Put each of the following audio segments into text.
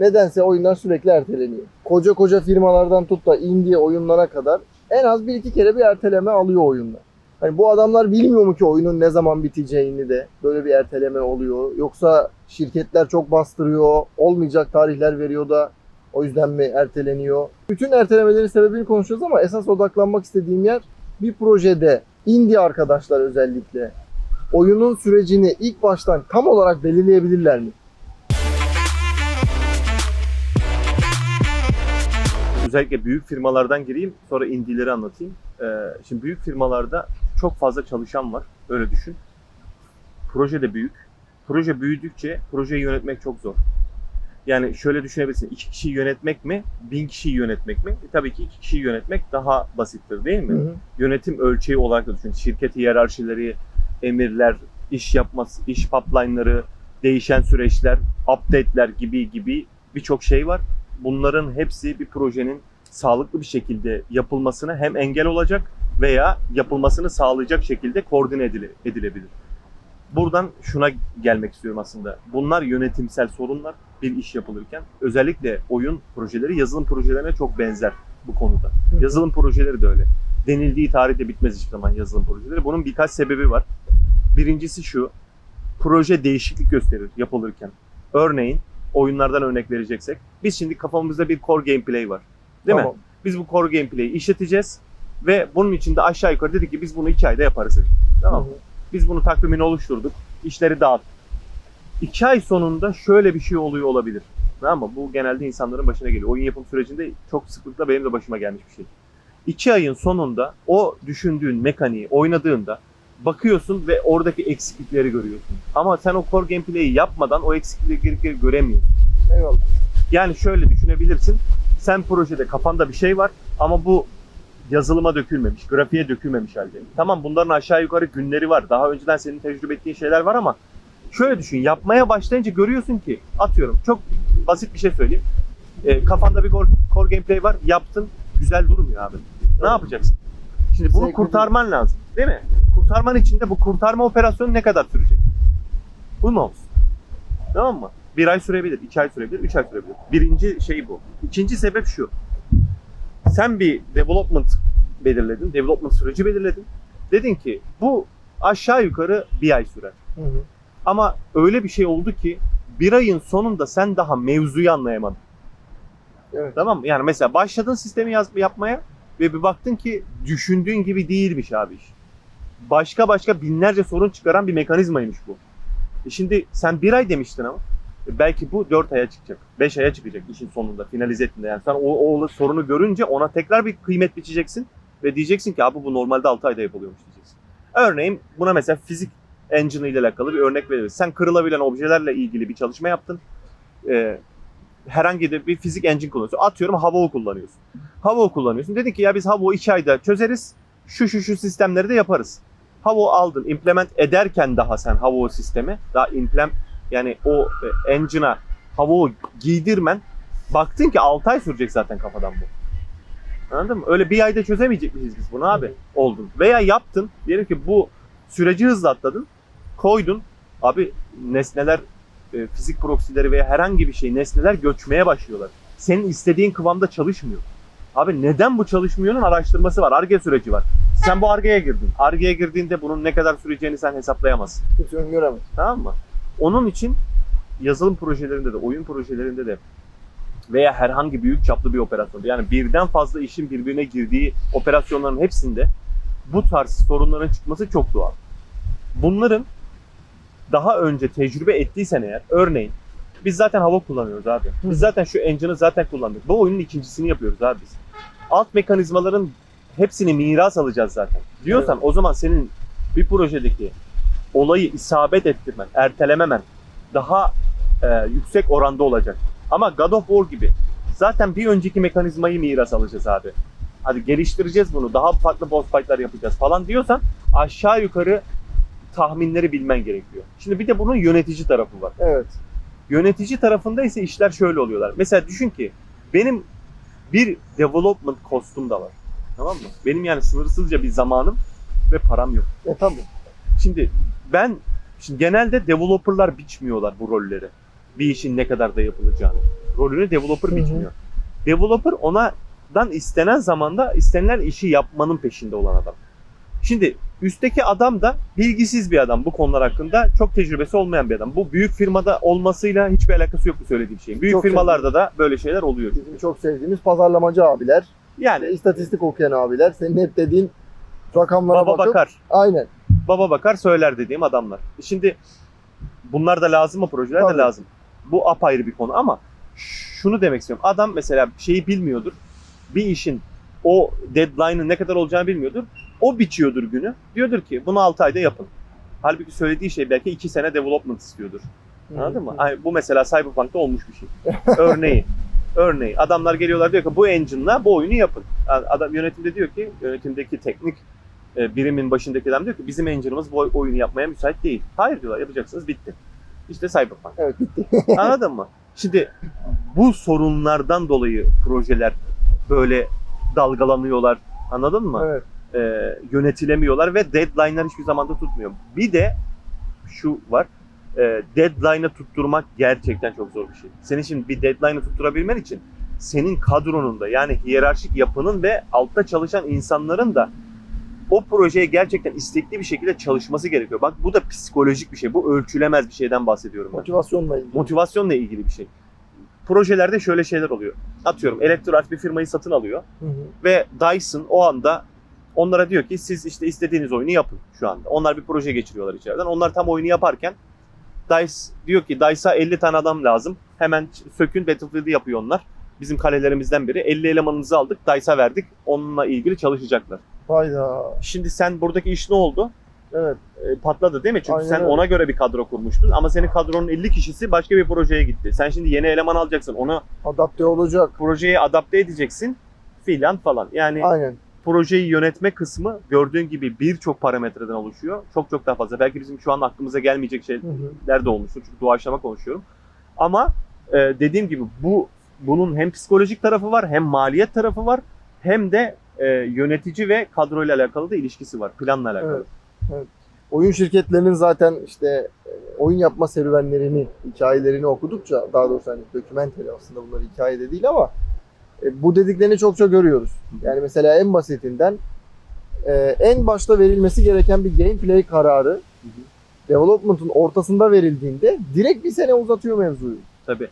nedense oyunlar sürekli erteleniyor. Koca koca firmalardan tut da indie oyunlara kadar en az bir iki kere bir erteleme alıyor oyunlar. Hani bu adamlar bilmiyor mu ki oyunun ne zaman biteceğini de böyle bir erteleme oluyor. Yoksa şirketler çok bastırıyor, olmayacak tarihler veriyor da o yüzden mi erteleniyor? Bütün ertelemelerin sebebini konuşuyoruz ama esas odaklanmak istediğim yer bir projede indie arkadaşlar özellikle oyunun sürecini ilk baştan tam olarak belirleyebilirler mi? Özellikle büyük firmalardan gireyim sonra indileri anlatayım. Ee, şimdi büyük firmalarda çok fazla çalışan var. Öyle düşün. Proje de büyük. Proje büyüdükçe projeyi yönetmek çok zor. Yani şöyle düşünebilirsin. iki kişiyi yönetmek mi, bin kişiyi yönetmek mi? E, tabii ki iki kişiyi yönetmek daha basittir değil mi? Hı hı. Yönetim ölçeği olarak da düşün. Şirket hiyerarşileri, emirler, iş yapması, iş pipeline'ları, değişen süreçler, update'ler gibi gibi birçok şey var. Bunların hepsi bir projenin sağlıklı bir şekilde yapılmasına hem engel olacak veya yapılmasını sağlayacak şekilde koordine edile- edilebilir. Buradan şuna gelmek istiyorum aslında. Bunlar yönetimsel sorunlar bir iş yapılırken. Özellikle oyun projeleri yazılım projelerine çok benzer bu konuda. Hı. Yazılım projeleri de öyle. Denildiği tarihte bitmez hiçbir zaman yazılım projeleri. Bunun birkaç sebebi var. Birincisi şu. Proje değişiklik gösterir yapılırken. Örneğin oyunlardan örnek vereceksek. Biz şimdi kafamızda bir core gameplay var. Değil mi? Tamam. Biz bu core gameplay'i işleteceğiz. Ve bunun için de aşağı yukarı dedik ki biz bunu iki ayda yaparız dedik. Tamam mı? Biz bunu takvimini oluşturduk. İşleri dağıttık. İki ay sonunda şöyle bir şey oluyor olabilir. Tamam mı? Bu genelde insanların başına geliyor. Oyun yapım sürecinde çok sıklıkla benim de başıma gelmiş bir şey. İki ayın sonunda o düşündüğün mekaniği oynadığında bakıyorsun ve oradaki eksiklikleri görüyorsun. Ama sen o core gameplay'i yapmadan o eksiklikleri göremiyorsun. Eyvallah. Yani şöyle düşünebilirsin. Sen projede kafanda bir şey var ama bu yazılıma dökülmemiş, grafiğe dökülmemiş halde. Tamam bunların aşağı yukarı günleri var. Daha önceden senin tecrübe ettiğin şeyler var ama şöyle düşün. Yapmaya başlayınca görüyorsun ki atıyorum çok basit bir şey söyleyeyim. E, kafanda bir core, core gameplay var. Yaptın. Güzel durmuyor abi. Ne yapacaksın? Şimdi bunu kurtarman lazım. Değil mi? Kurtarman için de bu kurtarma operasyonu ne kadar sürecek? Bu mu olsun? Tamam mı? Bir ay sürebilir, iki ay sürebilir, üç ay sürebilir. Birinci şey bu. İkinci sebep şu. Sen bir development belirledin, development süreci belirledin. Dedin ki bu aşağı yukarı bir ay sürer. Hı hı. Ama öyle bir şey oldu ki bir ayın sonunda sen daha mevzuyu anlayamadın. Evet. Tamam mı? Yani mesela başladın sistemi yaz, yapmaya ve bir baktın ki düşündüğün gibi değilmiş abi iş. Başka başka binlerce sorun çıkaran bir mekanizmaymış bu. E şimdi sen bir ay demiştin ama e belki bu dört aya çıkacak. Beş aya çıkacak işin sonunda, finalize ettiğinde. Yani sen o, o sorunu görünce ona tekrar bir kıymet biçeceksin ve diyeceksin ki abi bu normalde altı ayda yapılıyormuş diyeceksin. Örneğin buna mesela fizik engine ile alakalı bir örnek veririz. Sen kırılabilen objelerle ilgili bir çalışma yaptın. Ee, herhangi de bir fizik engine kullanıyorsun. Atıyorum Havao kullanıyorsun. Havao kullanıyorsun. Dedin ki ya biz Havao iki ayda çözeriz. Şu şu şu sistemleri de yaparız. Havao aldın. implement ederken daha sen Havao sistemi daha implement yani o e, engine'a Havao giydirmen baktın ki 6 ay sürecek zaten kafadan bu. Anladın mı? Öyle bir ayda çözemeyecek miyiz biz bunu abi? Oldun. Veya yaptın. Diyelim ki bu süreci hızlı atladın. Koydun. Abi nesneler e, fizik proksileri veya herhangi bir şey nesneler göçmeye başlıyorlar. Senin istediğin kıvamda çalışmıyor. Abi neden bu çalışmıyor'nun araştırması var. Arge süreci var. Sen bu Arge'ye girdin. Arge'ye girdiğinde bunun ne kadar süreceğini sen hesaplayamazsın. Kimse öngöremez. Tamam mı? Onun için yazılım projelerinde de, oyun projelerinde de veya herhangi büyük çaplı bir operasyonda yani birden fazla işin birbirine girdiği operasyonların hepsinde bu tarz sorunların çıkması çok doğal. Bunların daha önce tecrübe ettiysen eğer örneğin biz zaten hava kullanıyoruz abi. Biz zaten şu engine'ı zaten kullandık. Bu oyunun ikincisini yapıyoruz abi biz. Alt mekanizmaların hepsini miras alacağız zaten. Diyorsan o zaman senin bir projedeki olayı isabet ettirmen, ertelememen daha e, yüksek oranda olacak. Ama God of War gibi zaten bir önceki mekanizmayı miras alacağız abi. Hadi geliştireceğiz bunu, daha farklı boss fight'lar yapacağız falan diyorsan aşağı yukarı tahminleri bilmen gerekiyor. Şimdi bir de bunun yönetici tarafı var. Evet. Yönetici tarafında ise işler şöyle oluyorlar. Mesela düşün ki benim bir development cost'um da var. Tamam mı? Benim yani sınırsızca bir zamanım ve param yok. E tamam. Şimdi ben şimdi genelde developerlar biçmiyorlar bu rolleri. Bir işin ne kadar da yapılacağını. rolünü developer Hı hı. biçmiyor. Developer onadan istenen zamanda istenilen işi yapmanın peşinde olan adam. Şimdi üstteki adam da bilgisiz bir adam bu konular hakkında. Çok tecrübesi olmayan bir adam. Bu büyük firmada olmasıyla hiçbir alakası yok bu söylediğim şeyin. Büyük Çok firmalarda da böyle şeyler oluyor. Bizim çok sevdiğimiz pazarlamacı abiler, Yani istatistik okuyan abiler, senin hep dediğin rakamlara baba bakıp bakar. aynen. baba bakar söyler dediğim adamlar. Şimdi bunlar da lazım mı projeler Tabii. de lazım. Bu apayrı bir konu ama şunu demek istiyorum. Adam mesela şeyi bilmiyordur. Bir işin o deadline'ın ne kadar olacağını bilmiyordur. O biçiyordur günü. Diyordur ki bunu 6 ayda yapın. Halbuki söylediği şey belki 2 sene development istiyordur. Anladın mı? Ay, bu mesela Cyberpunk'ta olmuş bir şey. Örneği. Örneği. Adamlar geliyorlar diyor ki bu engine'la bu oyunu yapın. Adam yönetimde diyor ki yönetimdeki teknik e, birimin başındaki adam diyor ki bizim engine'ımız bu oyunu yapmaya müsait değil. Hayır diyorlar yapacaksınız bitti. İşte Cyberpunk. Evet bitti. Anladın mı? Şimdi bu sorunlardan dolayı projeler böyle dalgalanıyorlar. Anladın mı? evet. e, yönetilemiyorlar ve deadline'lar hiçbir zaman da tutmuyor. Bir de şu var. E, deadline'ı tutturmak gerçekten çok zor bir şey. Senin şimdi bir deadline'ı tutturabilmen için senin kadronun da yani hiyerarşik yapının ve altta çalışan insanların da o projeye gerçekten istekli bir şekilde çalışması gerekiyor. Bak bu da psikolojik bir şey. Bu ölçülemez bir şeyden bahsediyorum ben. Motivasyonla ilgili. Motivasyonla ilgili bir şey. Projelerde şöyle şeyler oluyor. Atıyorum Electrolux bir firmayı satın alıyor Hı hı. ve Dyson o anda onlara diyor ki siz işte istediğiniz oyunu yapın şu anda. Onlar bir proje geçiriyorlar içeriden. Onlar tam oyunu yaparken Dice diyor ki Dice'a 50 tane adam lazım. Hemen sökün Battlefield'i yapıyor onlar. Bizim kalelerimizden biri. 50 elemanımızı aldık. Dice'a verdik. Onunla ilgili çalışacaklar. Hayda. Şimdi sen buradaki iş ne oldu? Evet. E, patladı değil mi? Çünkü Aynen sen öyle. ona göre bir kadro kurmuştun ama senin kadronun 50 kişisi başka bir projeye gitti. Sen şimdi yeni eleman alacaksın. Onu Adapte olacak. projeye adapte edeceksin filan falan. Yani Aynen. Projeyi yönetme kısmı gördüğün gibi birçok parametreden oluşuyor. Çok çok daha fazla. Belki bizim şu an aklımıza gelmeyecek şeyler de olmuştur. Çünkü doğaçlama konuşuyorum. Ama e, dediğim gibi bu bunun hem psikolojik tarafı var, hem maliyet tarafı var, hem de e, yönetici ve kadroyla alakalı da ilişkisi var. Planla alakalı. Evet. Oyun şirketlerinin zaten işte e, oyun yapma serüvenlerini, hikayelerini okudukça daha doğrusu hani dokümenteri aslında bunlar hikaye de değil ama e, bu dediklerini çok çok görüyoruz. Yani mesela en basitinden e, en başta verilmesi gereken bir gameplay kararı development'ın ortasında verildiğinde direkt bir sene uzatıyor mevzuyu. Tabii.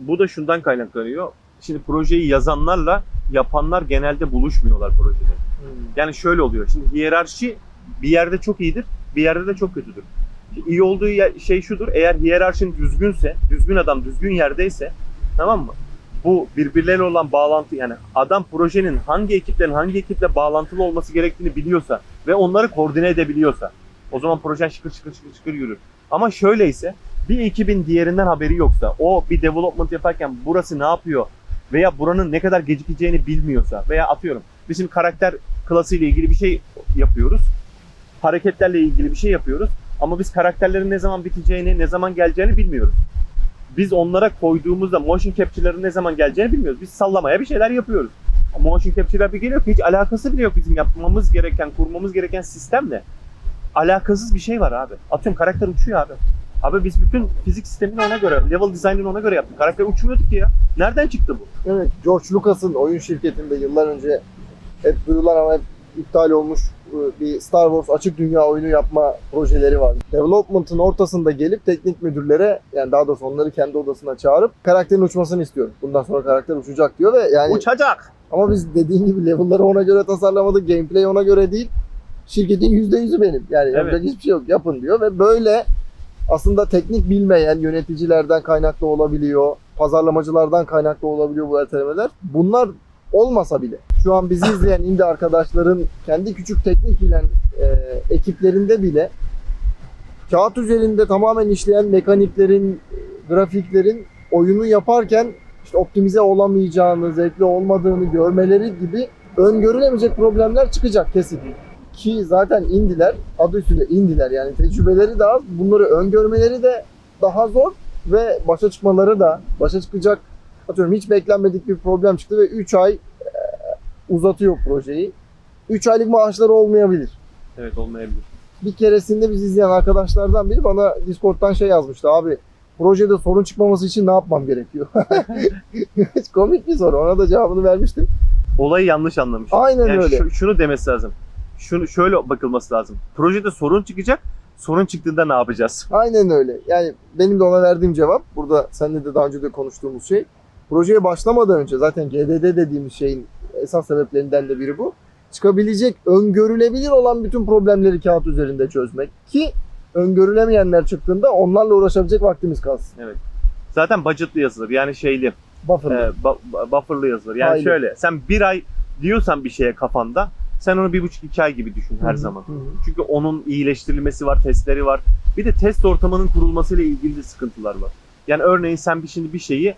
Bu da şundan kaynaklanıyor. Şimdi projeyi yazanlarla yapanlar genelde buluşmuyorlar projede. Yani şöyle oluyor. Şimdi hiyerarşi bir yerde çok iyidir, bir yerde de çok kötüdür. İyi olduğu şey şudur. Eğer hiyerarşin düzgünse, düzgün adam düzgün yerdeyse tamam mı? Bu birbirleriyle olan bağlantı yani adam projenin hangi ekiplerin hangi ekiple bağlantılı olması gerektiğini biliyorsa ve onları koordine edebiliyorsa o zaman projen şıkır şıkır şıkır şıkır yürür. Ama şöyleyse bir ekibin diğerinden haberi yoksa o bir development yaparken burası ne yapıyor veya buranın ne kadar gecikeceğini bilmiyorsa veya atıyorum biz şimdi karakter klasıyla ilgili bir şey yapıyoruz. Hareketlerle ilgili bir şey yapıyoruz. Ama biz karakterlerin ne zaman biteceğini, ne zaman geleceğini bilmiyoruz. Biz onlara koyduğumuzda motion capture'ların ne zaman geleceğini bilmiyoruz. Biz sallamaya bir şeyler yapıyoruz. Motion capture'lar bir geliyor ki hiç alakası bile yok bizim yapmamız gereken, kurmamız gereken sistemle. Alakasız bir şey var abi. Atıyorum karakter uçuyor abi. Abi biz bütün fizik sistemini ona göre, level design'ını ona göre yaptık. Karakter uçmuyordu ki ya. Nereden çıktı bu? Evet, George Lucas'ın oyun şirketinde yıllar önce hep duyulan ama hep iptal olmuş bir Star Wars açık dünya oyunu yapma projeleri var. Development'ın ortasında gelip teknik müdürlere yani daha doğrusu onları kendi odasına çağırıp karakterin uçmasını istiyorum. Bundan sonra karakter uçacak diyor ve yani Uçacak. ama biz dediğin gibi level'ları ona göre tasarlamadık, gameplay ona göre değil. Şirketin %100'ü benim. Yani Evet. yapacak hiçbir şey yok. Yapın diyor ve böyle aslında teknik bilmeyen yöneticilerden kaynaklı olabiliyor, pazarlamacılardan kaynaklı olabiliyor bu ertelemeler. Bunlar olmasa bile şu an bizi izleyen indie arkadaşların kendi küçük teknik bilen e, ekiplerinde bile kağıt üzerinde tamamen işleyen mekaniklerin, grafiklerin oyunu yaparken işte optimize olamayacağını, zevkli olmadığını görmeleri gibi öngörülemeyecek problemler çıkacak kesin. Ki zaten indiler, adı üstünde indiler yani tecrübeleri de az, bunları öngörmeleri de daha zor ve başa çıkmaları da, başa çıkacak atıyorum hiç beklenmedik bir problem çıktı ve 3 ay uzatıyor projeyi. 3 aylık maaşları olmayabilir. Evet olmayabilir. Bir keresinde biz izleyen arkadaşlardan biri bana Discord'dan şey yazmıştı abi projede sorun çıkmaması için ne yapmam gerekiyor? Komik bir soru. Ona da cevabını vermiştim. Olayı yanlış anlamış. Aynen Yani öyle. şu- şunu demesi lazım. Şunu şöyle bakılması lazım. Projede sorun çıkacak. Sorun çıktığında ne yapacağız? Aynen öyle. Yani benim de ona verdiğim cevap burada seninle de daha önce de konuştuğumuz şey. Projeye başlamadan önce zaten GDD dediğimiz şeyin esas sebeplerinden de biri bu. Çıkabilecek, öngörülebilir olan bütün problemleri kağıt üzerinde çözmek ki öngörülemeyenler çıktığında onlarla uğraşabilecek vaktimiz kalsın. Zaten budgetlı yazılır. Yani şeyli, Buffer. e, bu- bufferlı yazılır. Yani Aynen. şöyle, sen bir ay diyorsan bir şeye kafanda, sen onu bir buçuk iki ay gibi düşün her Hı hı, zaman. hı hı. Çünkü onun iyileştirilmesi var, testleri var. Bir de test ortamının kurulmasıyla ilgili de sıkıntılar var. Yani örneğin sen bir şimdi bir şeyi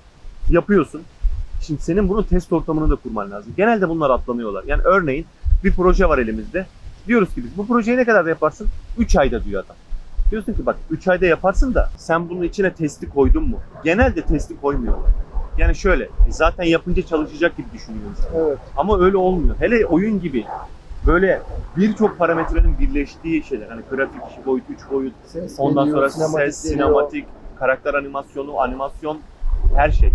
yapıyorsun. Şimdi senin bunun test ortamını da kurman lazım. Genelde bunlar atlanıyorlar. Yani örneğin bir proje var elimizde. Diyoruz ki biz bu projeyi ne kadar da yaparsın? 3 ayda diyor adam. Diyorsun ki bak 3 ayda yaparsın da sen bunun içine testi koydun mu? Genelde testi koymuyorlar. Yani şöyle e, zaten yapınca çalışacak gibi düşünüyor insan. Evet. Ama öyle olmuyor. Hele oyun gibi böyle birçok parametrenin birleştiği şeyler. Hani grafik, iki boyut, üç boyut, Ses ondan geliyor, sonra sinematik ses, geliyor. sinematik, karakter animasyonu, animasyon, her şey.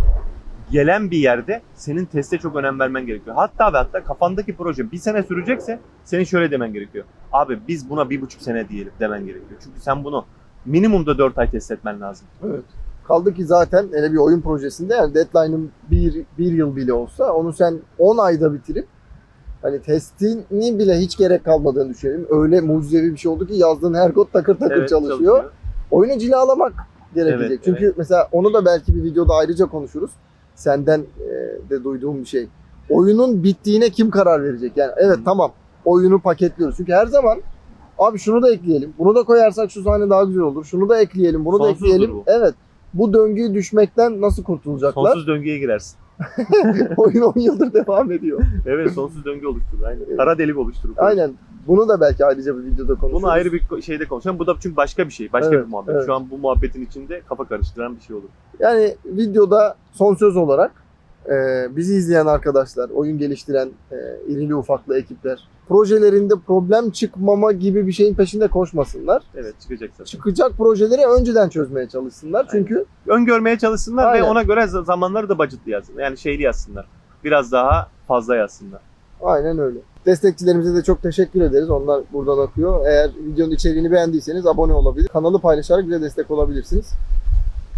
Gelen bir yerde senin teste çok önem vermen gerekiyor. Hatta ve hatta kafandaki proje bir sene sürecekse senin şöyle demen gerekiyor. Abi biz buna bir buçuk sene diyelim demen gerekiyor. Çünkü sen bunu minimumda dört ay test etmen lazım. Evet. Kaldı ki zaten hele bir oyun projesinde yani deadline'ın bir, bir yıl bile olsa onu sen 10 ayda bitirip hani testini bile hiç gerek kalmadığını düşünelim. Öyle mucizevi bir şey oldu ki yazdığın her kod takır takır Evet, çalışıyor. Oyunu cilalamak gerekecek. Evet, Çünkü mesela onu da belki bir videoda ayrıca konuşuruz. Senden e, de duyduğum bir şey. Oyunun bittiğine kim karar verecek? Yani evet Hı. tamam oyunu paketliyoruz. Çünkü her zaman abi şunu da ekleyelim. Bunu da koyarsak şu sahne daha güzel olur. Şunu da ekleyelim. Bunu da Sonsuzdur ekleyelim. bu. Evet. Bu döngüyü düşmekten nasıl kurtulacaklar? Sonsuz döngüye girersin. Oyun 10 yıldır devam ediyor. Evet sonsuz döngü oluşturur. Aynen. Kara delik oluşturur. Aynen. Bunu da belki ayrıca bir videoda konuşuruz. Bunu ayrı bir şeyde konuşalım. Bu da çünkü başka bir şey. Başka Evet, bir muhabbet. evet. Şu an bu muhabbetin içinde kafa karıştıran bir şey olur. Yani videoda son söz olarak e, bizi izleyen arkadaşlar, oyun geliştiren e, irili ufaklı ekipler projelerinde problem çıkmama gibi bir şeyin peşinde koşmasınlar. Evet çıkacak zaten. Çıkacak projeleri önceden çözmeye çalışsınlar. Çünkü Öngörmeye çalışsınlar Aynen. ve ona göre za- zamanları da budgetlı yazsınlar. Yani şeyli yazsınlar. Biraz daha fazla yazsınlar. aynen öyle. Destekçilerimize de çok teşekkür ederiz. Onlar buradan akıyor. Eğer videonun içeriğini beğendiyseniz abone olabilir. Kanalı paylaşarak bize destek olabilirsiniz.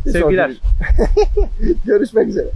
Bir Sevgiler. Görüşmek üzere.